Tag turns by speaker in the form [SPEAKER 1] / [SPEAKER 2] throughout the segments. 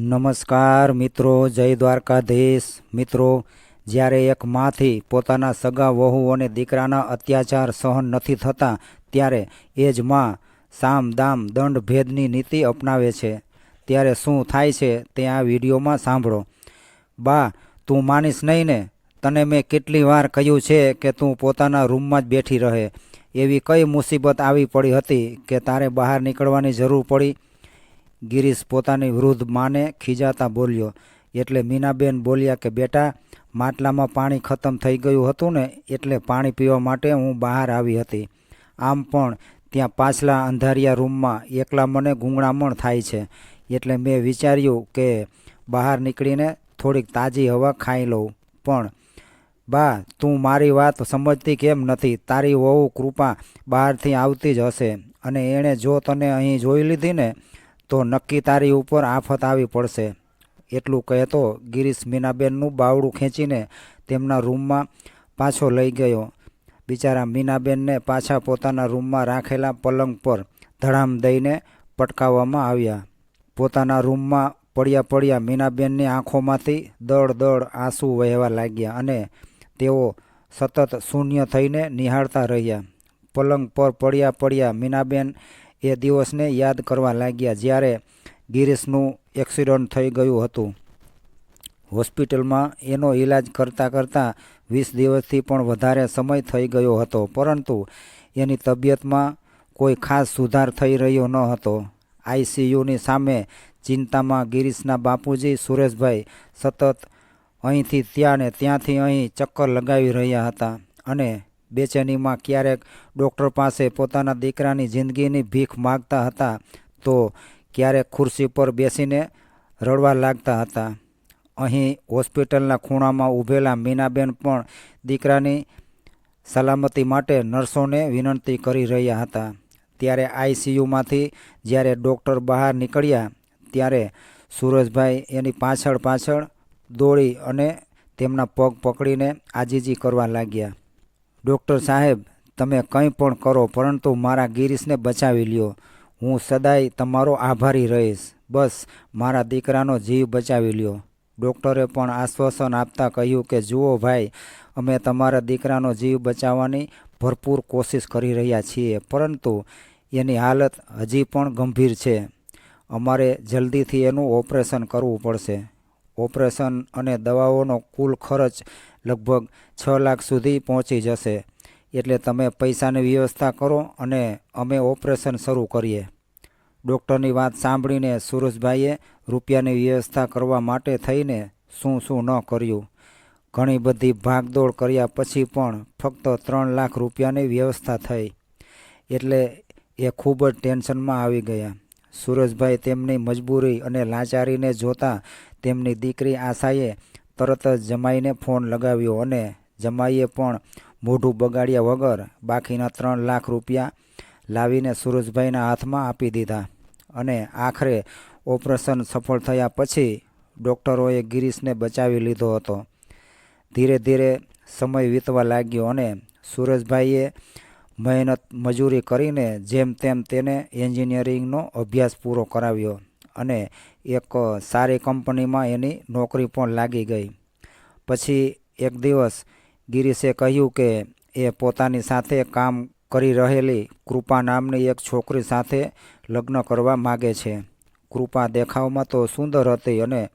[SPEAKER 1] નમસ્કાર મિત્રો, જય દ્વારકાધીશ. મિત્રો, જ્યારે એક માથી પોતાના સગા વહુ અને દીકરાના અત્યાચાર સહન નથી થતા, ત્યારે એ જ માં સામ દામ દંડ ભેદની નીતિ અપનાવે છે. ત્યારે શું થાય છે તે આ વિડીયોમાં સાંભળો. બા, તું માનીશ નહીં ને? તને મેં કેટલી વાર કહ્યું છે કે તું પોતાના રૂમમાં જ બેઠી રહે. એવી કઈ મુસીબત આવી પડી હતી કે તારે બહાર નીકળવાની જરૂર પડી? ગિરીશ પોતાની વૃદ્ધ માને ખીજાતા બોલ્યો, એટલે મીનાબેન બોલ્યા કે, બેટા, માટલામાં પાણી ખતમ થઈ ગયું હતું ને, એટલે પાણી પીવા માટે હું બહાર આવી હતી. આમ પણ ત્યાં પાછલા અંધારિયા રૂમમાં એકલા મને ગૂંગળામણ થાય છે. એટલે મેં વિચાર્યું કે, બહાર નીકળીને થોડીક તાજી હવા ખાઈ લઉં. પણ, બા, તું મારી વાત સમજતી કેમ નથી? તારી વહુ કૃપા બહારથી આવતી જ હશે. અને એણે જો તને અહીં જોઈ લીધી ને તો નક્કી તારી ઉપર આફત આવી પડશે. એટલું કહેતો ગિરીશ મીનાબેનનું બાવડું ખેંચીને તેમના રૂમમાં પાછો લઈ ગયો. બિચારા મીનાબેનને પાછા પોતાના રૂમમાં રાખેલા પલંગ પર ધડામ દઈને પટકાવવામાં આવ્યા. પોતાના રૂમમાં પડ્યા પડ્યા મીનાબેનની આંખોમાંથી દળ દળ આંસુ વહેવા લાગ્યા અને તેઓ સતત શૂન્ય થઈને નિહાળતા રહ્યા. પલંગ પર પડ્યા પડ્યા મીનાબેન એ દિવસને યાદ કરવા લાગ્યા જ્યારે ગિરીશનું એક્સિડન્ટ થઈ ગયું હતું. હોસ્પિટલમાં એનો ઈલાજ કરતાં કરતાં વીસ દિવસથી પણ વધારે સમય થઈ ગયો હતો, પરંતુ એની તબિયતમાં કોઈ ખાસ સુધાર થઈ રહ્યો ન હતો. આઈસીયુની સામે ચિંતામાં ગિરીશના બાપુજી સુરેશભાઈ સતત અહીંથી ત્યાં ને ત્યાંથી અહીં ચક્કર લગાવી રહ્યા હતા અને બેચેનીમાં ક્યારેક ડૉક્ટર પાસે પોતાના દીકરાની જિંદગીની ભીખ માગતા હતા, તો ક્યારેક ખુરશી પર બેસીને રડવા લાગતા હતા. અહીં હોસ્પિટલના ખૂણામાં ઊભેલા મીનાબેન પણ દીકરાની સલામતી માટે નર્સોને વિનંતી કરી રહ્યા હતા. ત્યારે આઈસીયુમાંથી જ્યારે ડૉક્ટર બહાર નીકળ્યા, ત્યારે સુરજભાઈ એની પાછળ પાછળ દોડી અને તેમના પગ પકડીને આજીજી કરવા લાગ્યા. ડૉક્ટર સાહેબ, તમે કંઈ પણ કરો, પરંતુ મારા ગિરીશને બચાવી લ્યો. હું સદાય તમારો આભારી રહીશ. બસ, મારા દીકરાનો જીવ બચાવી લ્યો. ડૉક્ટરે પણ આશ્વાસન આપતા કહ્યું કે, જુઓ ભાઈ, અમે તમારા દીકરાનો જીવ બચાવવાની ભરપૂર કોશિશ કરી રહ્યા છીએ, પરંતુ એની હાલત હજી પણ ગંભીર છે. અમારે જલ્દીથી એનું ઓપરેશન કરવું પડશે. ઓપરેશન અને દવાઓનો કુલ ખર્ચ લગભગ છ લાખ સુધી પહોંચી જશે. એટલે તમે પૈસાની વ્યવસ્થા કરો અને અમે ઓપરેશન શરૂ કરીએ. ડૉક્ટરની વાત સાંભળીને સુરેશભાઈએ રૂપિયાની વ્યવસ્થા કરવા માટે થઈને શું શું ન કર્યું. ઘણી બધી ભાગદોડ કર્યા પછી પણ ફક્ત ત્રણ લાખ રૂપિયાની વ્યવસ્થા થઈ. એટલે એ ખૂબ જ ટેન્શનમાં આવી ગયા. સુરેશભાઈ તેમની મજબૂરી અને લાચારીને જોતા તેમની દીકરી આશાએ તરત જ જમાઈને ફોન લગાવ્યો અને જમાઈએ પણ મોઢું બગાડ્યા વગર બાકીના ત્રણ લાખ રૂપિયા લાવીને સુરજભાઈના હાથમાં આપી દીધા અને આખરે ઓપરેશન સફળ થયા પછી ડૉક્ટરોએ ગિરીશને બચાવી લીધો હતો. ધીરે ધીરે સમય વીતવા લાગ્યો અને સુરજભાઈએ મહેનત મજૂરી કરીને જેમ તેમ તેને એન્જિનિયરિંગનો અભ્યાસ પૂરો કરાવ્યો. અને એક સારી કંપનીમાં એની નોકરી પણ લાગી ગઈ. પછી એક દિવસ ગિરીશે કહ્યું કે એ પોતાની સાથે કામ કરી રહેલી કૃપા નામની એક છોકરી સાથે લગ્ન કરવા માગે છે. કૃપા દેખાવમાં તો સુંદર હતી અને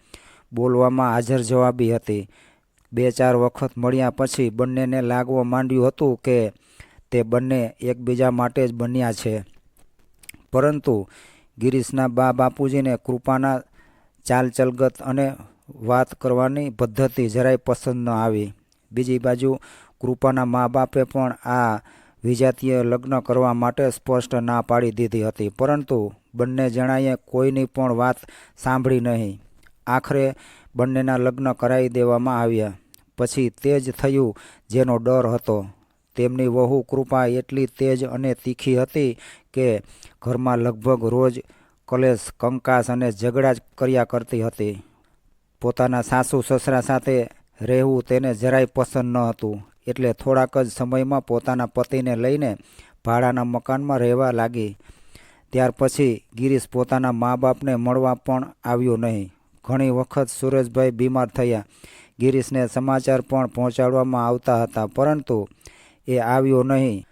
[SPEAKER 1] બોલવામાં હાજર જવાબી હતી. બે ચાર વખત મળ્યા પછી બંનેને લાગવા માંડ્યું હતું કે તે બંને એકબીજા માટે જ બન્યા છે. પરંતુ ગિરીશના બા બાપુજીને કૃપાના ચાલચલગત અને વાત કરવાની પદ્ધતિ જરાય પસંદ ન આવી. બીજી બાજુ કૃપાના મા બાપે પણ આ વિજાતીય લગ્ન કરવા માટે સ્પષ્ટ ના પાડી દીધી હતી. પરંતુ બંને જણાએ કોઈની પણ વાત સાંભળી નહીં. આખરે બંનેના લગ્ન કરાવી દેવામાં આવ્યા. પછી તે જ થયું જેનો ડર હતો. તેમની વહુ કૃપા એટલી તેજ અને તીખી હતી કે ઘરમાં લગભગ રોજ કલેશ, કંકાસ અને ઝઘડા જ કર્યા કરતી હતી. પોતાના સાસુ, સસરા સાથે રહેવું તેને જરાય પસંદ ન હતું. એટલે થોડાક જ સમયમાં પોતાના પતિને લઈને ભાડાના મકાનમાં રહેવા લાગી. ત્યાર પછી ગિરીશ પોતાના મા બાપને મળવા પણ આવ્યો નહીં. ઘણી વખત સુરેશભાઈ બીમાર થયા. ગિરીશને સમાચાર પણ પહોંચાડવામાં આવતા હતા, પરંતુ એ આવ્યો નહીં.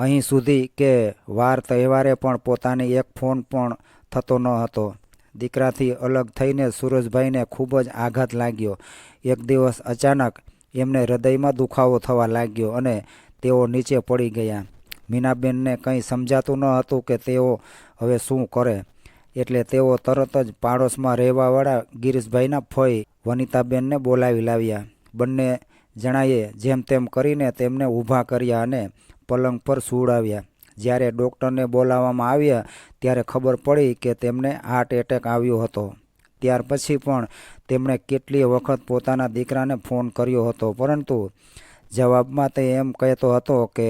[SPEAKER 1] અહીં સુધી કે વાર તહેવારે પણ પોતાની એક ફોન પણ થતો ન હતો. દીકરાથી અલગ થઈને સુરજભાઈને ખૂબ જ આઘાત લાગ્યો. એક દિવસ અચાનક એમને હૃદયમાં દુખાવો થવા લાગ્યો અને તેઓ નીચે પડી ગયા. મીનાબેનને કંઈ સમજાતું ન હતું કે તેઓ હવે શું કરે. એટલે તેઓ તરત જ પાડોશમાં રહેવાવાળા ગિરીશભાઈના ફોઈ વનિતાબેનને બોલાવી લાવ્યા. બંને જણાએ જેમ તેમ કરીને તેમને ઊભા કર્યા અને પલંગ પર સુવડાવ્યા જ્યારે ડૉક્ટરને બોલાવવામાં આવ્યા, ત્યારે ખબર પડી કે તેમને હાર્ટ એટેક આવ્યો હતો. ત્યાર પછી પણ તેમણે કેટલીય વખત પોતાના દીકરાને ફોન કર્યો હતો, પરંતુ જવાબમાં તે એમ કહેતો હતો કે,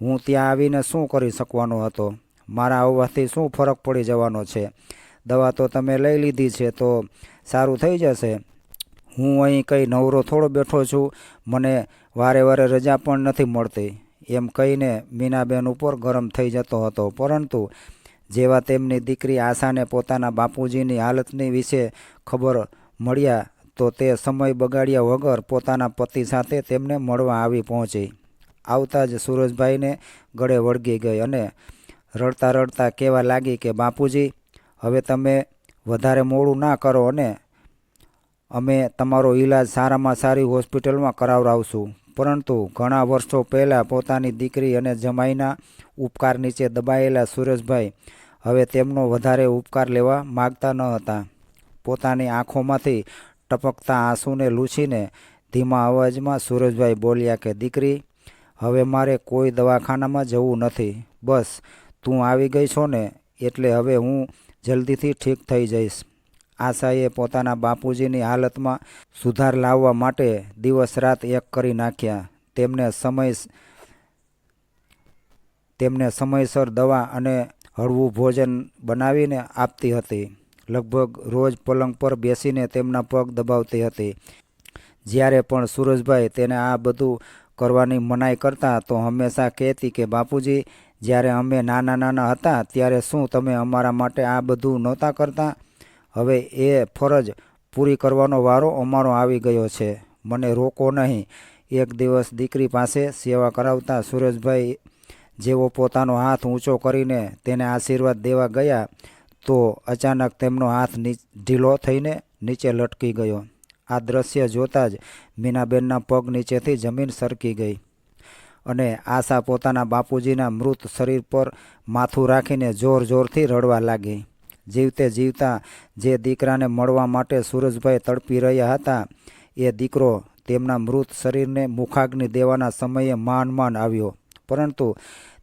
[SPEAKER 1] હું ત્યાં આવીને શું કરી શકવાનો હતો? મારા આવવાથી શું ફરક પડી જવાનો છે? દવા તો તમે લઈ લીધી છે, તો સારું થઈ જશે. હું અહીં કંઈ નવરો થોડો બેઠો છું. મને વારે વારે રજા પણ નથી મળતી. એમ કહીને મીનાબેન ઉપર ગરમ થઈ જતો હતો. પરંતુ જેવા તેમની દીકરી આશાને પોતાના બાપુજીની હાલતની વિશે ખબર મળ્યા, તો તે સમય બગાડ્યા વગર પોતાના પતિ સાથે તેમને મળવા આવી પહોંચી. આવતા જ સુરજભાઈને ગળે વળગી ગઈ અને રડતા રડતા કહેવા લાગી કે, બાપુજી, હવે તમે વધારે મોડું ના કરો અને અમે તમારો ઈલાજ સારામાં સારી હોસ્પિટલમાં કરાવડાવશું. પરંતુ ઘણા વર્ષો પહેલાં પોતાની દીકરી અને જમાઈના ઉપકાર નીચે દબાયેલા સુરેશભાઈ હવે તેમનો વધારે ઉપકાર લેવા માગતા ન હતા. પોતાની આંખોમાંથી ટપકતા આંસુને લૂછીને ધીમા અવાજમાં સુરેશભાઈ બોલ્યા કે, દીકરી, હવે મારે કોઈ દવાખાનામાં જવું નથી. બસ, તું આવી ગઈ છો ને, એટલે હવે હું જલ્દીથી ઠીક થઈ જઈશ. આશાએ પોતાના બાપુજીની હાલતમાં સુધાર લાવવા માટે દિવસ રાત એક કરી નાખ્યા. તેમને સમય તેમને સમયસર દવા અને હળવું ભોજન બનાવીને આપતી હતી. લગભગ રોજ પલંગ પર બેસીને તેમના પગ દબાવતી હતી. જ્યારે પણ સુરજભાઈ તેને આ બધું કરવાની મનાઈ કરતા, તો હંમેશા કહેતી કે, બાપુજી, જ્યારે અમે નાના નાના હતા, ત્યારે શું તમે અમારા માટે આ બધું નહોતા કરતા? હવે એ ફરજ પૂરી કરવાનો વારો અમારો આવી ગયો છે. મને રોકો નહીં. એક દિવસ દીકરી પાસે સેવા કરાવતા સુરેશભાઈ જેવો પોતાનો હાથ ઊંચો કરીને તેને આશીર્વાદ દેવા ગયા, તો અચાનક તેમનો હાથ ઢીલો થઈને નીચે લટકી ગયો. આ દ્રશ્ય જોતાં જ મીનાબેનના પગ નીચેથી જમીન સરકી ગઈ અને આશા પોતાના બાપુજીના મૃત શરીર પર માથું રાખીને જોર જોરથી રડવા લાગી. જીવતે જીવતા જે દીકરાને મળવા માટે સુરજભાઈ તડપી રહ્યા હતા, એ દીકરો તેમના મૃત શરીરને મુખાગ્નિ દેવાના સમયે માન માન આવ્યો. પરંતુ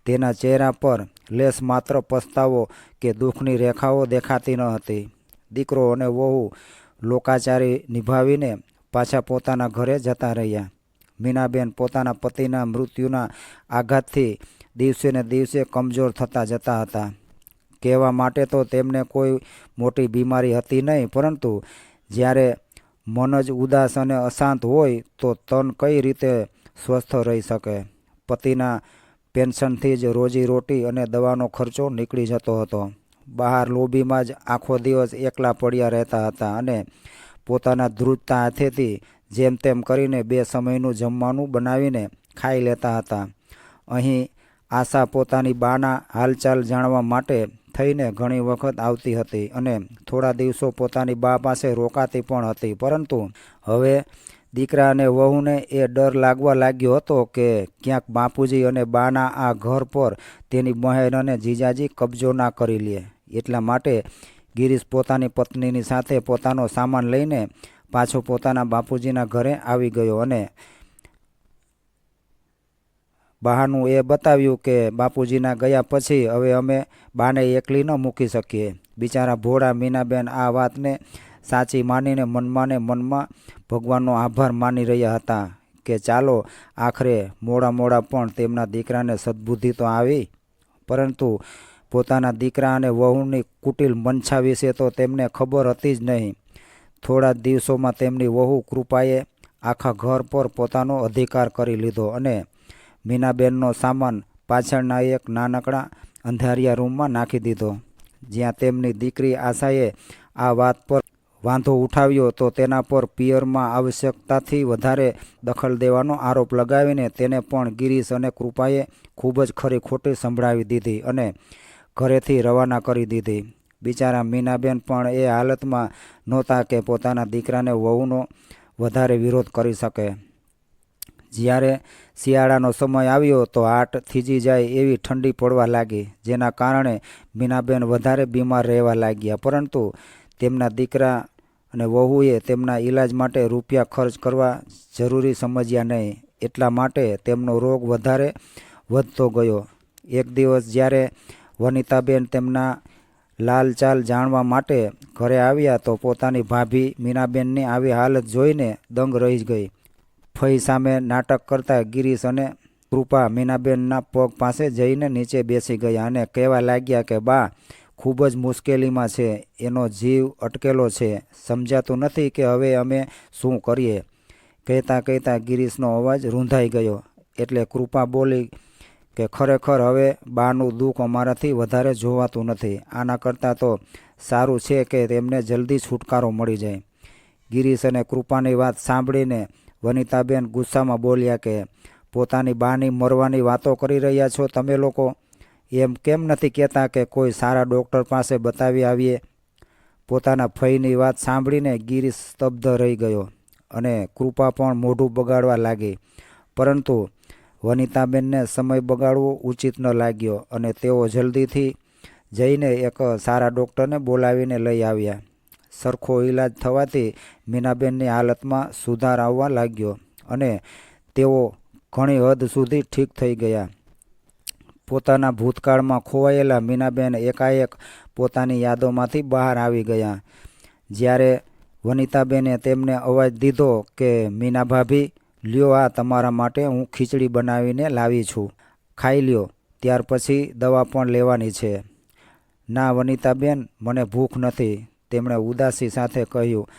[SPEAKER 1] તેના ચહેરા પર લેસ માત્ર પસ્તાવો કે દુઃખની રેખાઓ દેખાતી ન હતી. દીકરો અને વહુ લોકાચારી નિભાવીને પાછા પોતાના ઘરે જતા રહ્યા. મીનાબેન પોતાના પતિના મૃત્યુના આઘાતથી દિવસે ને દિવસે કમજોર થતા જતા હતા. કહેવા માટે તો તેમને કોઈ મોટી બીમારી હતી નહીં, પરંતુ જ્યારે મન જ ઉદાસ અને અશાંત હોય તો તન કઈ રીતે સ્વસ્થ રહી શકે? પતિના પેન્શનથી જ રોજી રોટી અને દવાનો ખર્ચો નીકળી જતો હતો. બહાર લોબીમાં જ આખો દિવસ એકલા પડ્યા રહેતા હતા અને પોતાના ધ્રુજતા હાથેથી જેમ તેમ કરીને બે સમયનું જમવાનું બનાવીને ખાઈ લેતા હતા. અહીં આશા પોતાની બાના હાલચાલ જાણવા માટે થઈને ઘણી વખત આવતી હતી અને થોડા દિવસો પોતાની બા પાસે રોકાતી પણ હતી. પરંતુ હવે દીકરા અને વહુને એ ડર લાગવા લાગ્યો હતો કે ક્યાંક બાપુજી અને બાના આ ઘર પર તેની બહેન અને જીજાજી કબજો ના કરી લે. એટલા માટે ગિરીશ પોતાની પત્નીની સાથે પોતાનો સામાન લઈને પાછો પોતાના બાપુજીના ઘરે આવી ગયો અને બહાનું એ બતાવ્યું કે બાપુજીના ગયા પછી હવે અમે બાને એકલી ન મૂકી શકીએ. બિચારા ભોળા મીનાબેન આ વાતને સાચી માનીને મનમાં ને મનમાં ભગવાનનો આભાર માની રહ્યા હતા કે ચાલો આખરે મોડા મોડા પણ તેમના દીકરાને સદબુદ્ધિ તો આવી, પરંતુ પોતાના દીકરા અને વહુની કુટિલ મનછા વિશે તો તેમને ખબર હતી જ નહીં. થોડા દિવસોમાં તેમની વહુ કૃપાએ આખા ઘર પર પોતાનો અધિકાર કરી લીધો અને મીનાબેનનો સામાન પાછળના એક નાનકડા અંધારિયા રૂમમાં નાખી દીધો. જ્યાં તેમની દીકરી આશાએ આ વાત પર વાંધો ઉઠાવ્યો તો તેના પર પિયરમાં આવશ્યકતાથી વધારે દખલ દેવાનો આરોપ લગાવીને તેને પણ ગિરીશ અને કૃપાએ ખૂબ જ ખરી ખોટી સંભળાવી દીધી અને ઘરેથી રવાના કરી દીધી. બિચારા મીનાબેન પણ એ હાલતમાં નહોતા કે પોતાના દીકરાને વહુનો વધારે વિરોધ કરી શકે. જ્યારે શિયાળાનો સમય આવ્યો તો આટ થીજી જાય એવી ઠંડી પડવા લાગી, જેના કારણે મીનાબેન વધારે બીમાર રહેવા લાગ્યા. પરંતુ તેમના દીકરા અને વહુએ તેમના ઈલાજ માટે રૂપિયા ખર્ચ કરવા જરૂરી સમજ્યા નહીં. એટલા માટે તેમનો રોગ વધારે વધતો ગયો. એક દિવસ જ્યારે વનિતાબેન તેમના લાલચાલ જાણવા માટે ઘરે આવ્યા તો પોતાની ભાભી મીનાબેનની આવી હાલત જોઈને દંગ રહી ગઈ. ફઈ સામે નાટક કરતા ગિરીશ અને કૃપા મીનાબેનના પગ પાસે જઈને નીચે બેસી ગયા અને કહેવા લાગ્યા કે, બા, ખૂબ જ મુશ્કેલીમાં છે. એનો જીવ અટકેલો છે. સમજાતું નથી કે હવે અમે શું કરીએ. કહેતા કહેતા ગિરીશનો અવાજ રૂંધાઈ ગયો. એટલે કૃપા બોલી કે, ખરેખર હવે બાનું દુઃખ અમારાથી વધારે જોવાતું નથી. આના કરતાં તો સારું છે કે તેમને જલ્દી છુટકારો મળી જાય. ગિરીશ અને કૃપાની વાત સાંભળીને વનિતાબેન ગુસ્સામાં બોલ્યા કે, પોતાની બાની મરવાની વાતો કરી રહ્યા છો તમે લોકો? એમ કેમ નથી કહેતા કે કોઈ સારા ડૉક્ટર પાસે બતાવી આવીએ? પોતાના ફઈની વાત સાંભળીને ગિરીશ સ્તબ્ધ રહી ગયો અને કૃપા પણ મોઢું બગાડવા લાગી. પરંતુ વનિતાબેનને સમય બગાડવો ઉચિત ન લાગ્યો અને તેઓ જલ્દીથી જઈને એક સારા ડૉક્ટરને બોલાવીને લઈ આવ્યા. સરખો ઈલાજ થવાથી મીનાબેનની હાલતમાં સુધાર આવવા લાગ્યો અને તેઓ ઘણી હદ સુધી ઠીક થઈ ગયા. પોતાના ભૂતકાળમાં ખોવાયેલા મીનાબેન એકાએક પોતાની યાદોમાંથી બહાર આવી ગયા. જ્યારે વનિતાબેને તેમને અવાજ દીધો કે, મીના ભાભી, લ્યો આ તમારા માટે હું ખીચડી બનાવીને લાવી છું. ખાઈ લ્યો, ત્યાર પછી દવા પણ લેવાની છે. ના, વનિતાબેન, મને ભૂખ નથી. તેમણે ઉદાસી સાથે કહ્યું,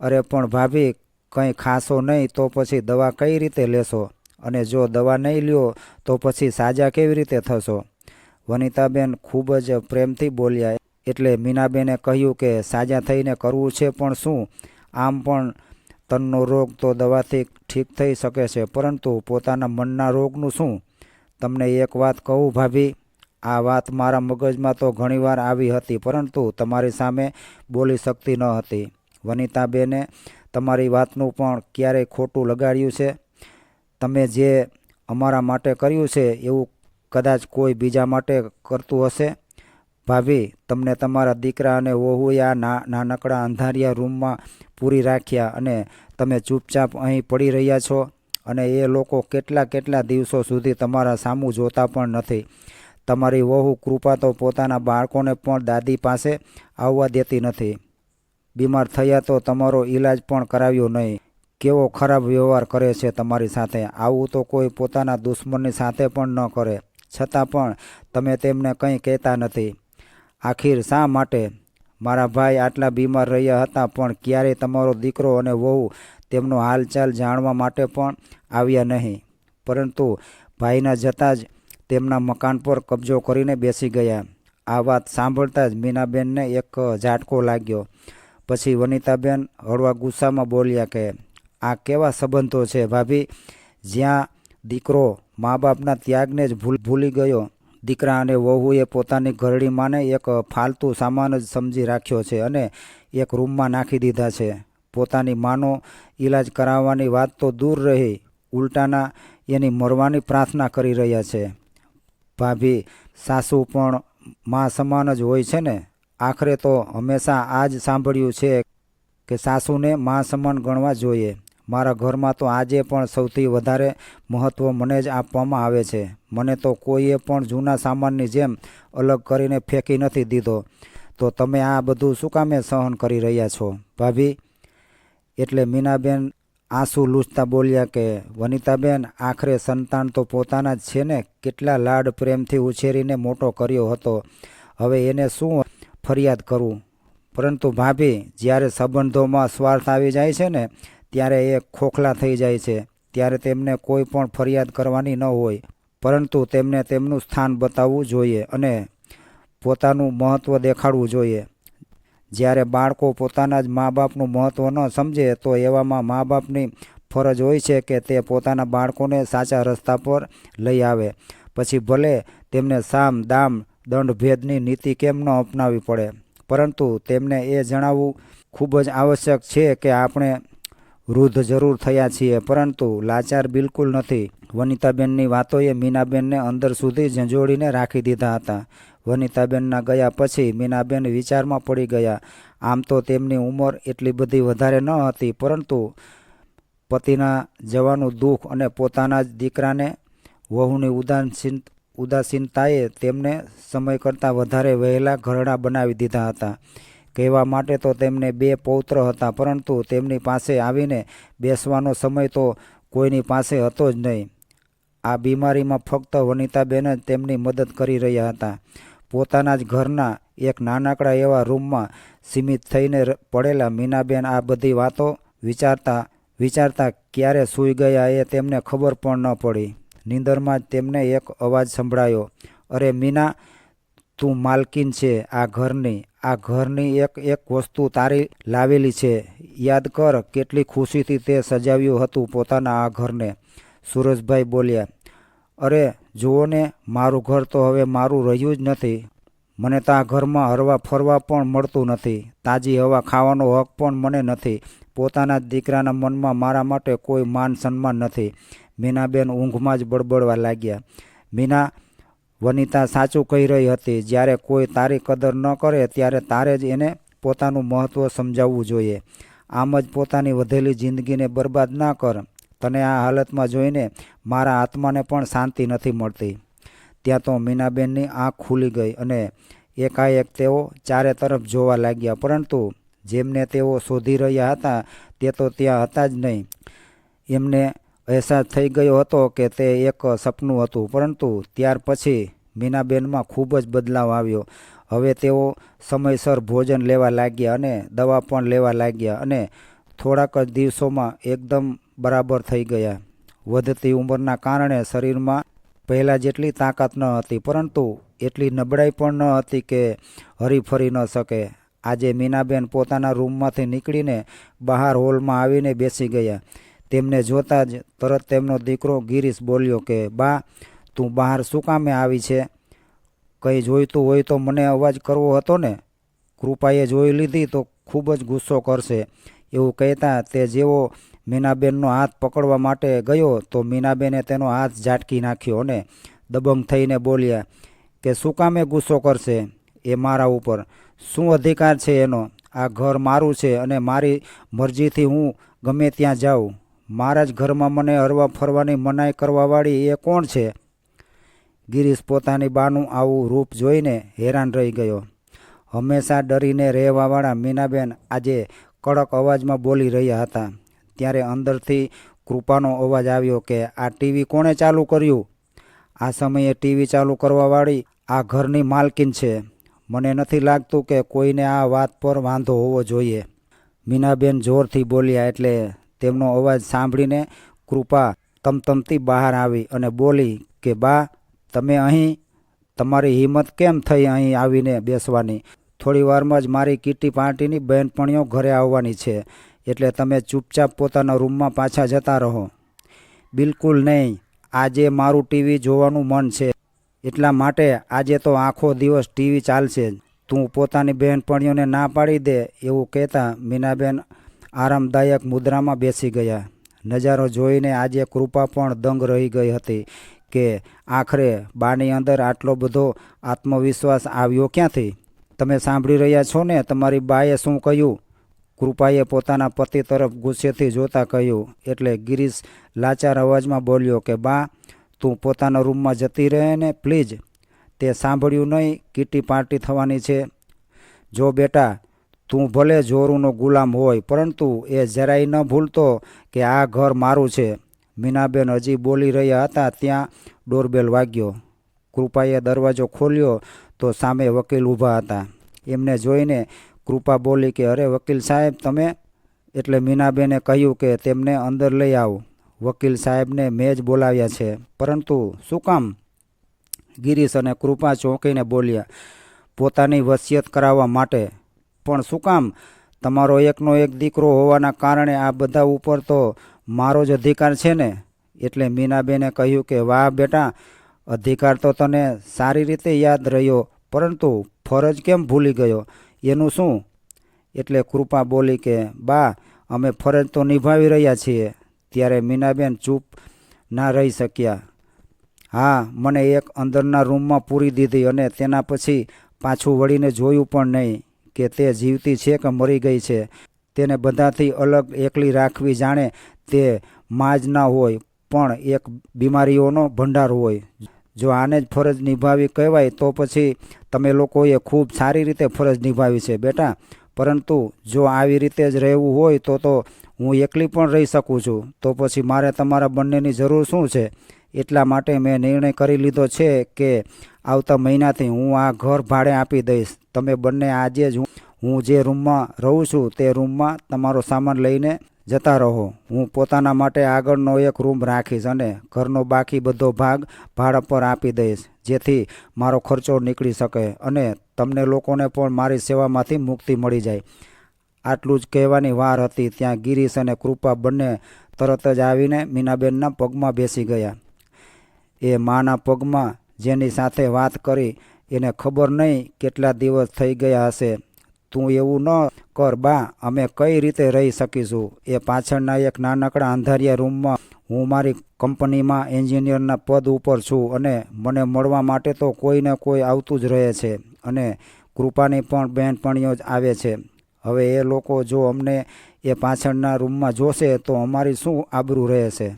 [SPEAKER 1] અરે, પણ ભાભી, કંઈ ખાશો નહીં તો પછી દવા કઈ રીતે લેશો? અને જો દવા નહીં લ્યો તો પછી સાજા કેવી રીતે થશો? વનિતાબેન ખૂબ જ પ્રેમથી બોલ્યા, એટલે મીનાબેને કહ્યું કે સાજા થઈને કરવું છે પણ શું? આમ પણ તનનો રોગ તો દવાથી ઠીક થઈ શકે છે, પરંતુ પોતાના મનના રોગનું શું? તમને એક વાત કહું ભાભી આ વાત મારા મગજમાં તો ઘણીવાર આવી હતી, પરંતુ તમારી સામે બોલી શકતી ન હતી. વનિતાબેને તમારી વાતનું પણ ક્યારેય ખોટું લગાડ્યું છે? તમે જે અમારા માટે કર્યું છે, એવું કદાચ કોઈ બીજા માટે કરતું હશે? ભાભી, તમને તમારા દીકરા અને વહુએ આ નાનકડા અંધારિયા રૂમમાં પૂરી રાખ્યા અને તમે ચૂપચાપ અહીં પડી રહ્યા છો? અને એ લોકો કેટલા કેટલા દિવસો સુધી તમારા સામું જોતા પણ નથી. તમારી વહુ કૃપા તો પોતાના બાળકોને પણ દાદી પાસે આવવા દેતી નથી. બીમાર થયા તો તમારો ઈલાજ પણ કરાવ્યો નહીં. કેવો ખરાબ વ્યવહાર કરે છે તમારી સાથે? આવું તો કોઈ પોતાના દુશ્મનની સાથે પણ ન કરે. છતાં પણ તમે તેમને કંઈ કહેતા નથી. આખીર શા માટે? મારા ભાઈ આટલા બીમાર રહ્યા હતા, પણ ક્યારેય તમારો દીકરો અને વહુ તેમનો હાલચાલ જાણવા માટે પણ આવ્યા નહીં. પરંતુ ભાઈના જતાં જ તેમના મકાન પર કબજો કરીને બેસી ગયા. આ વાત સાંભળતા જ મીનાબેનને એક ઝાટકો લાગ્યો. પછી વનિતાબેન હળવા ગુસ્સામાં બોલ્યા કે, આ કેવા સંબંધો છે ભાભી? જ્યાં દીકરો મા બાપના ત્યાગને જ ભૂલ, ભૂલી ગયો. દીકરા અને વહુએ પોતાની ઘરડી એક ફાલતુ સામાન જ સમજી રાખ્યો છે અને એક રૂમમાં નાખી દીધા છે. પોતાની માનો ઈલાજ કરાવવાની વાત તો દૂર રહી. ઉલટાના એની મરવાની પ્રાર્થના કરી રહ્યા છે. ભાભી સાસુ પણ માં સમાન જ હોય છે ને? આખરે તો હંમેશા આ જ સાંભળ્યું છે કે સાસુને મા સમાન ગણવા જોઈએ. મારા ઘરમાં તો આજે પણ સૌથી વધારે મહત્ત્વ મને જ આપવામાં આવે છે. મને તો કોઈએ પણ જૂના સામાનની જેમ અલગ કરીને ફેંકી નથી દીધો. તો તમે આ બધું શું કામે સહન કરી રહ્યા છો, ભાભી? એટલે મીનાબેન આંસુ લૂછતા બોલ્યા કે, વનિતાબેન, આખરે સંતાન તો પોતાના જ છે ને? કેટલા લાડ પ્રેમથી ઉછેરીને મોટો કર્યો હતો. હવે એને શું ફરિયાદ કરું? પરંતુ ભાભી, જ્યારે સંબંધોમાં સ્વાર્થ આવી જાય છે ને, ત્યારે એ ખોખલા થઈ જાય છે. ત્યારે તેમને કોઈ પણ ફરિયાદ કરવાની ન હોય. પરંતુ તેમને તેમનું સ્થાન બતાવવું જોઈએ અને પોતાનું મહત્ત્વ દેખાડવું જોઈએ. જ્યારે બાળકો પોતાના જ મા બાપનું મહત્ત્વ ન સમજે, તો એવામાં મા બાપની ફરજ હોય છે કે તે પોતાના બાળકોને સાચા રસ્તા પર લઈ આવે. પછી ભલે તેમને સામ, દામ દંડ ભેદની નીતિ કેમ ન અપનાવવી પડે, પરંતુ તેમને એ જણાવવું ખૂબ જ આવશ્યક છે કે આપણે વૃદ્ધ જરૂર થયા છીએ, પરંતુ લાચાર બિલકુલ નથી. વનિતાબેનની વાતોએ મીનાબેનને અંદર સુધી ઝંઝોડીને રાખી દીધા હતા. વનિતાબેનના ગયા પછી મીનાબેન વિચારમાં પડી ગયા. આમ તો તેમની ઉંમર એટલી બધી વધારે ન હતી, પરંતુ પતિના જવાનું દુઃખ અને પોતાના જ દીકરાને વહુની ઉદાસીન ઉદાસીનતાએ તેમને સમય કરતાં વધારે વહેલા ઘરડા બનાવી દીધા હતા. કહેવા માટે તો તેમને બે પૌત્ર હતા, પરંતુ તેમની પાસે આવીને બેસવાનો સમય તો કોઈની પાસે હતો જ નહીં. આ બીમારીમાં ફક્ત વનિતાબેન જ તેમની મદદ કરી રહ્યા હતા. પોતાના જ ઘરના એક નાનકડા એવા રૂમમાં સીમિત થઈને પડેલા મીનાબેન આ બધી વાતો વિચારતા વિચારતા ક્યારે સૂઈ ગયા એ તેમને ખબર પણ ન પડી. નીંદરમાં જ તેમને એક અવાજ સંભળાયો, અરે મીના, તું માલકીન છે આ ઘરની આ ઘરની એક એક વસ્તુ તારી લાવેલી છે. યાદ કર કેટલી ખુશીથી તે સજાવ્યું હતું પોતાના આ ઘરને. સુરજભાઈ બોલ્યા, અરે, જુઓ ને, મારું ઘર તો હવે મારું રહ્યું જ નથી. મને તો આ ઘરમાં હરવા ફરવા પણ મળતું નથી. તાજી હવા ખાવાનો હક પણ મને નથી. પોતાના દીકરાના મનમાં મારા માટે કોઈ માન સન્માન નથી. મીનાબેન ઊંઘમાં જ બળબડવા લાગ્યા. મીના વનિતા સાચું કહી રહી હતી, જ્યારે કોઈ તારી કદર ન કરે, ત્યારે તારે જ એને પોતાનું મહત્ત્વ સમજાવવું જોઈએ. આમ જ પોતાની વધેલી જિંદગીને બરબાદ ના કર. તને આ હાલતમાં જોઈને મારા આત્માને પણ શાંતિ નથી મળતી. ત્યાં તો મીનાબેનની આંખ ખુલી ગઈ અને એકાએક તેઓ ચારે તરફ જોવા લાગ્યા, પરંતુ જેમને તેઓ શોધી રહ્યા હતા, તે તો ત્યાં હતા જ નહીં. એમને અહેસાસ થઈ ગયો હતો કે તે એક સપનું હતું, પરંતુ ત્યાર પછી મીનાબેનમાં ખૂબ જ બદલાવ આવ્યો. હવે તેઓ સમયસર ભોજન લેવા લાગ્યા અને દવા પણ લેવા લાગ્યા અને થોડાક જ દિવસોમાં એકદમ બરાબર થઈ ગયા. વધતી ઉંમરના કારણે શરીરમાં પહેલાં જેટલી તાકાત ન હતી, પરંતુ એટલી નબળાઈ પણ ન હતી કે હરીફરી ન શકે. આજે મીનાબેન પોતાના રૂમમાંથી નીકળીને બહાર હોલમાં આવીને બેસી ગયા. તેમને જોતાં જ તરત તેમનો દીકરો ગિરીશ બોલ્યો કે, બા, તું બહાર શું કામે આવી છે? કંઈ જોઈતું હોય તો મને અવાજ કરવો હતો ને? કૃપાએ જોઈ લીધી તો ખૂબ જ ગુસ્સો કરશે. એવું કહેતા તે જેવો મીનાબેનનો હાથ પકડવા માટે ગયો તો મીનાબેને તેનો હાથ ઝાટકી નાખ્યો અને દબંગ થઈને બોલ્યા, કે શું કામે ગુસ્સો કરશે એ મારા ઉપર? શું અધિકાર છે એનો? આ ઘર મારું છે અને મારી મરજીથી હું ગમે ત્યાં જાઉં. મારા જ ઘરમાં મને હરવા ફરવાની મનાઈ કરવાવાળી એ કોણ છે? ગિરીશ પોતાની બાનું આવું રૂપ જોઈને હેરાન રહી ગયો. હંમેશા ડરીને રહેવાવાળા મીનાબેન આજે કડક અવાજમાં બોલી રહ્યા હતા. ત્યારે અંદરથી કૃપાનો અવાજ આવ્યો કે, આ ટીવી કોણે ચાલુ કર્યું? આ સમયે ટીવી ચાલુ કરવાવાળી આ ઘરની માલકીન છે. મને નથી લાગતું કે કોઈને આ વાત પર વાંધો હોવો જોઈએ. મીનાબેન જોરથી બોલ્યા એટલે તેમનો અવાજ સાંભળીને કૃપા તમતમતી બહાર આવી અને બોલી કે, બા, તમે અહીં? તમારી હિંમત કેમ થઈ અહીં આવીને બેસવાની? થોડી વારમાં જ મારી કીટી પાર્ટીની બહેનપણીઓ ઘરે આવવાની છે, એટલે તમે ચૂપચાપ પોતાના રૂમમાં પાછા જતા રહો. બિલકુલ નહીં. આજે મારું ટીવી જોવાનું મન છે. એટલા માટે આજે તો આખો દિવસ ટીવી ચાલશે. તું પોતાની બહેનપણીઓને ના પાડી દે એવું કહેતા મીનાબેન આરામદાયક મુદ્રામાં બેસી ગયા. નજારો જોઈને આજે કૃપા પણ દંગ રહી ગઈ હતી કે આખરે બાની અંદર આટલો બધો આત્મવિશ્વાસ આવ્યો ક્યાંથી? તમે સાંભળી રહ્યા છો ને, તમારી બાએ શું કહ્યું? કૃપાએ પોતાના પતિ તરફ ગુસ્સેથી જોતા કહ્યું, એટલે ગિરીશ લાચાર અવાજમાં બોલ્યો કે, બા, તું પોતાના રૂમમાં જતી રહે ને, પ્લીઝ. તે સાંભળ્યું નહીં, કીટી પાર્ટી થવાની છે. જો બેટા તું ભલે જોરુનો ગુલામ હોય, પરંતુ એ જરાય ન ભૂલતો કે આ ઘર મારું છે. મીનાબેન હજી બોલી રહ્યા હતા, ત્યાં ડોરબેલ વાગ્યો. કૃપાએ દરવાજો ખોલ્યો તો સામે વકીલ ઊભા હતા. એમને જોઈને કૃપા બોલી કે, અરે વકીલ સાહેબ, તમે? એટલે મીનાબેને કહ્યું કે, તેમને અંદર લઈ આવો. વકીલ સાહેબને મેં જ બોલાવ્યા છે. પરંતુ શું કામ? ગિરીશ અને કૃપા ચોંકીને બોલ્યા, પોતાની વસિયત કરાવવા માટે. પણ શું કામ? તમારો એકનો એક દીકરો હોવાના કારણે આ બધા ઉપર તો મારો જ અધિકાર છે ને? એટલે મીનાબેને કહ્યું કે, વાહ બેટા, અધિકાર તો તને સારી રીતે યાદ રહ્યો, પરંતુ ફરજ કેમ ભૂલી ગયો? એનું શું? એટલે કૃપા બોલી કે, બા, અમે ફરજ તો નિભાવી રહ્યા છીએ. ત્યારે મીનાબેન ચૂપ ના રહી શક્યા. હા, મને એક અંદરના રૂમમાં પૂરી દીધી અને તેના પછી પાછું વળીને જોયું પણ નહીં. કે તે જીવતી છે કે મરી ગઈ છે? તેને બધાથી અલગ એકલી રાખવી જાણે તે માં જ ના હોય, પણ એક બીમારીઓનો ભંડાર હોય. જો આને જ ફરજ નિભાવી કહેવાય, તો પછી તમે લોકોએ ખૂબ સારી રીતે ફરજ નિભાવી છે, બેટા. પરંતુ જો આવી રીતે જ રહેવું હોય, તો તો હું એકલી પણ રહી શકું છું. તો પછી મારે તમારા બંનેની જરૂર શું છે? એટલા માટે મેં નિર્ણય કરી લીધો છે કે આવતા મહિનાથી હું આ ઘર ભાડે આપી દઈશ. તમે બંને આજે જ હું જે રૂમમાં રહું છું તે રૂમમાં તમારો સામાન લઈને જતા રહો. હું પોતાના માટે આગળનો એક રૂમ રાખીશ અને ઘરનો બાકી બધો ભાગ ભાડા પર આપી દઈશ, જેથી મારો ખર્ચો નીકળી શકે અને તમને લોકોને પણ મારી સેવામાંથી મુક્તિ મળી જાય. આટલું જ કહેવાની વાર હતી. ત્યાં ગિરીશ અને કૃપા બંને તરત જ આવીને મીનાબેનના પગમાં બેસી ગયા. એ માના પગમાં જેની સાથે વાત કરી, એને ખબર નહીં કેટલા દિવસ થઈ ગયા હશે. તું એવું ન કર બા, અમે કઈ રીતે રહી શકીશું? એ પાછળના એક નાનકડા અંધારિયા રૂમમાં હું મારી કંપનીમાં એન્જિનિયરના પદ ઉપર છું અને મને મળવા માટે તો કોઈને કોઈ આવતું જ રહે છે અને કૃપાની પણ બહેનપણીઓ જ આવે છે. હવે એ લોકો જો અમને એ પાછળના રૂમમાં જોશે તો અમારી શું આબરૂ રહેશે?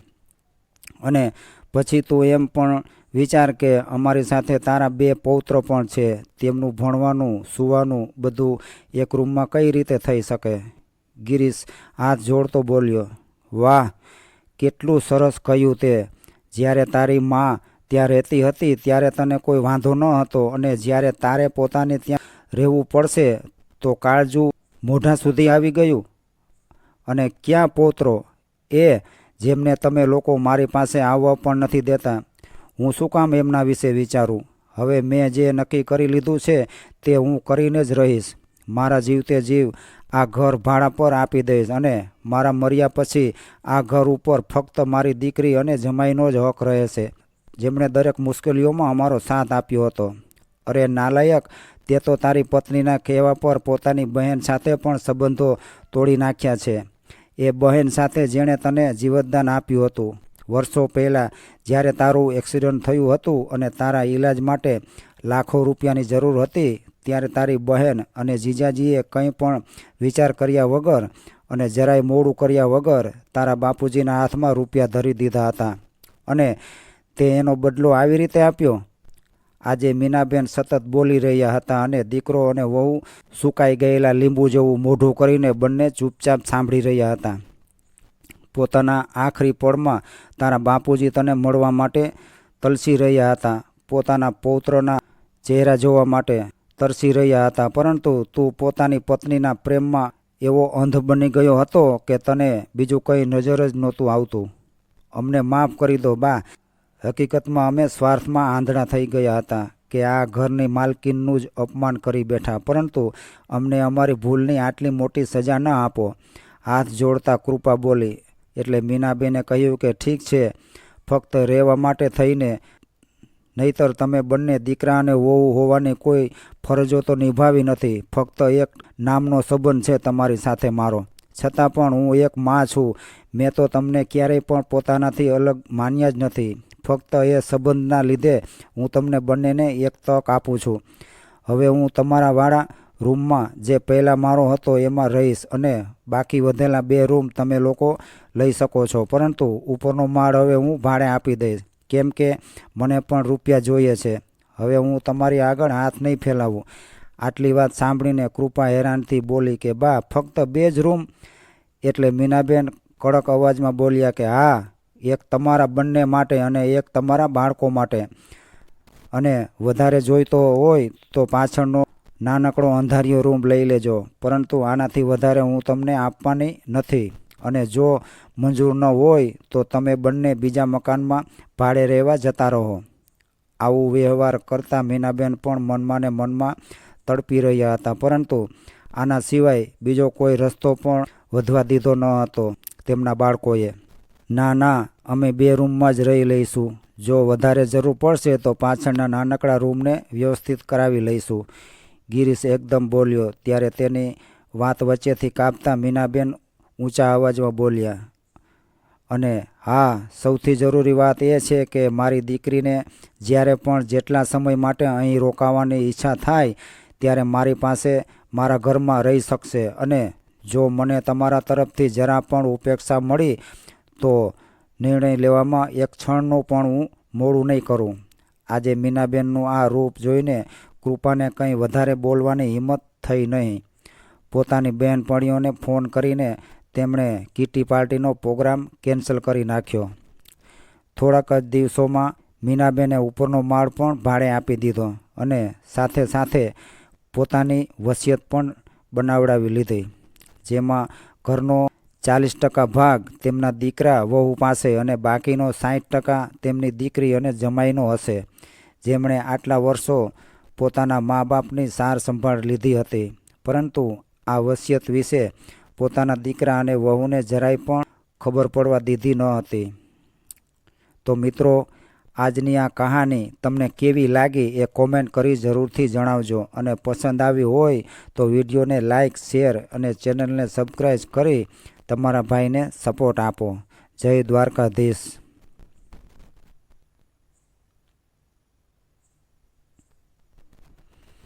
[SPEAKER 1] અને પછી તું એમ પણ વિચાર કે અમારી સાથે તારા બે પૌત્ર પણ છે. તેમનું ભણવાનું, સૂવાનું બધું એક રૂમમાં કઈ રીતે થઈ શકે? ગિરીશ હાથ જોડતો બોલ્યો, વાહ, કેટલું સરસ કહ્યું તે. જ્યારે તારી મા ત્યાં રહેતી હતી, ત્યારે તને કોઈ વાંધો ન હતો અને જ્યારે તારે પોતાને ત્યાં રહેવું પડશે, તો કાળજું મોઢા સુધી આવી ગયું. અને ક્યાં પૌત્રો? એ, જેમને તમે લોકો મારી પાસે આવવા પણ નથી દેતા. હું શું કામ એમના વિશે વિચારું? હવે મેં જે નક્કી કરી લીધું છે તે હું કરીને જ રહીશ. મારા જીવતે જીવ આ ઘર ભાડા પર આપી દઈશ અને મારા મર્યા પછી આ ઘર ઉપર ફક્ત મારી દીકરી અને જમાઈનો જ હક રહે છે જેમણે દરેક મુશ્કેલીઓમાં અમારો સાથ આપ્યો હતો. અરે નાલાયક, તે તો તારી પત્નીના કહેવા પર પોતાની બહેન સાથે પણ સંબંધો તોડી નાખ્યા છે. એ બહેન સાથે જેણે તને જીવતદાન આપ્યું હતું. વર્ષો પહેલાં જ્યારે તારું એક્સિડન્ટ થયું હતું અને તારા ઈલાજ માટે લાખો રૂપિયાની જરૂર હતી, ત્યારે તારી બહેન અને જીજાજીએ કંઈ પણ વિચાર કર્યા વગર અને જરાય મોડું કર્યા વગર તારા બાપુજીના હાથમાં રૂપિયા ધરી દીધા હતા. અને તે એનો બદલો આવી રીતે આપ્યો. આજે મીનાબેન સતત બોલી રહ્યા હતા અને દીકરો અને વહુ સુકાઈ ગયેલા લીંબુ જેવું મોઢું કરીને બંને ચૂપચાપ સાંભળી રહ્યા હતા. પોતાના આખરી પળમાં તારા બાપુજી તને મળવા માટે તલસી રહ્યા હતા. પોતાના પૌત્રના ચહેરા જોવા માટે તરસી રહ્યા હતા. પરંતુ તું પોતાની પત્નીના પ્રેમમાં એવો અંધ બની ગયો હતો કે તને બીજું કંઈ નજર જ નહોતું આવતું. અમને માફ કરી દો, બા. હકીકતમાં અમે સ્વાર્થમાં આંધળા થઈ ગયા હતા કે આ ઘરની માલકીનનું જ અપમાન કરી બેઠા. પરંતુ અમને અમારી ભૂલની આટલી મોટી સજા ન આપો. હાથ જોડતા કૃપા બોલી એટલે મીનાબેને કહ્યું કે, ઠીક છે, ફક્ત રહેવા માટે થઈને નહીતર તમે બંને દીકરા અને વહુ હોવાની કોઈ ફરજો તો નિભાવી નથી. ફક્ત એક નામનો સંબંધ છે તમારી સાથે મારો. છતાં પણ હું એક માં છું. મેં તો તમને ક્યારેય પણ પોતાનાથી અલગ માન્યા જ નથી. ફક્ત એ સંબંધના લીધે હું તમને બંનેને એક તક આપું છું. હવે હું તમારા વાળા રૂમમાં જે પહેલાં મારો હતો એમાં રહીશ અને બાકી વધેલા બે રૂમ તમે લોકો લઈ શકો છો. પરંતુ ઉપરનો માળ હવે હું ભાડે આપી દઈશ. કેમ કે મને પણ રૂપિયા જોઈએ છે. હવે હું તમારી આગળ હાથ નહીં ફેલાવું. આટલી વાત સાંભળીને કૃપા હેરાનથી બોલી કે, બા, ફક્ત બે જ રૂમ? એટલે મીનાબેન કડક અવાજમાં બોલ્યા કે, હા, એક તમારા બંને માટે અને એક તમારા બાળકો માટે. અને વધારે જોઈતો હોય તો પાછળનો નાનકડો અંધારિયો રૂમ લઈ લેજો. પરંતુ આનાથી વધારે હું તમને આપવાની નથી. અને જો મંજૂર ન હોય, તો તમે બંને બીજા મકાનમાં ભાડે રહેવા જતા રહો. આવું વ્યવહાર કરતાં મીનાબેન પણ મનમાં ને મનમાં તડપી રહ્યા હતા. પરંતુ આના સિવાય બીજો કોઈ રસ્તો પણ વધવા દીધો ન હતો તેમના બાળકોએ. ના ના, અમે બે રૂમમાં જ રહી લઈશું. જો વધારે જરૂર પડશે, તો પાછળના નાનકડા રૂમને વ્યવસ્થિત કરાવી લઈશું. ગિરીશ એકદમ બોલ્યો, ત્યારે તેની વાત વચ્ચેથી કાપતા મીનાબેન ઊંચા અવાજમાં બોલ્યા, અને હા, સૌથી જરૂરી વાત એ છે કે મારી દીકરીને જ્યારે પણ જેટલા સમય માટે અહીં રોકાવાની ઈચ્છા થાય, ત્યારે મારી પાસે મારા ઘરમાં રહી શકશે. અને જો મને તમારા તરફથી જરા પણ ઉપેક્ષા મળી, તો નિર્ણય લેવામાં એક ક્ષણનું પણ હું મોડું નહીં કરું. આજે મીનાબેનનું આ રૂપ જોઈને કૃપાને કંઈ વધારે બોલવાની હિંમત થઈ નહીં. પોતાની બહેનપણીઓને ફોન કરીને તેમણે કીટી પાર્ટીનો પ્રોગ્રામ કેન્સલ કરી નાખ્યો. થોડાક જ દિવસોમાં મીનાબેને ઉપરનો માળ પણ ભાડે આપી દીધો અને સાથે સાથે પોતાની વસિયત પણ બનાવડાવી લીધી, જેમાં ઘરનો ચાલીસ ટકા ભાગ તેમના દીકરા વહુ પાસે અને બાકીનો સાઠ ટકા તેમની દીકરી અને જમાઈનો હશે. જેમણે આટલા વર્ષો પોતાના મા બાપની સાર સંભાળ લીધી હતી. પરંતુ આ વસિયત વિશે પોતાના દીકરા અને વહુને જરાય પણ ખબર પડવા દીધી ન હતી. તો મિત્રો, આજની આ કહાની તમને કેવી લાગી એ કોમેન્ટ કરી જરૂરથી જણાવજો. અને પસંદ આવી હોય તો વિડીયોને લાઇક શેર અને ચેનલને સબસ્ક્રાઈબ કરી તમારા ભાઈને સપોર્ટ આપો. જય દ્વારકાધીશ.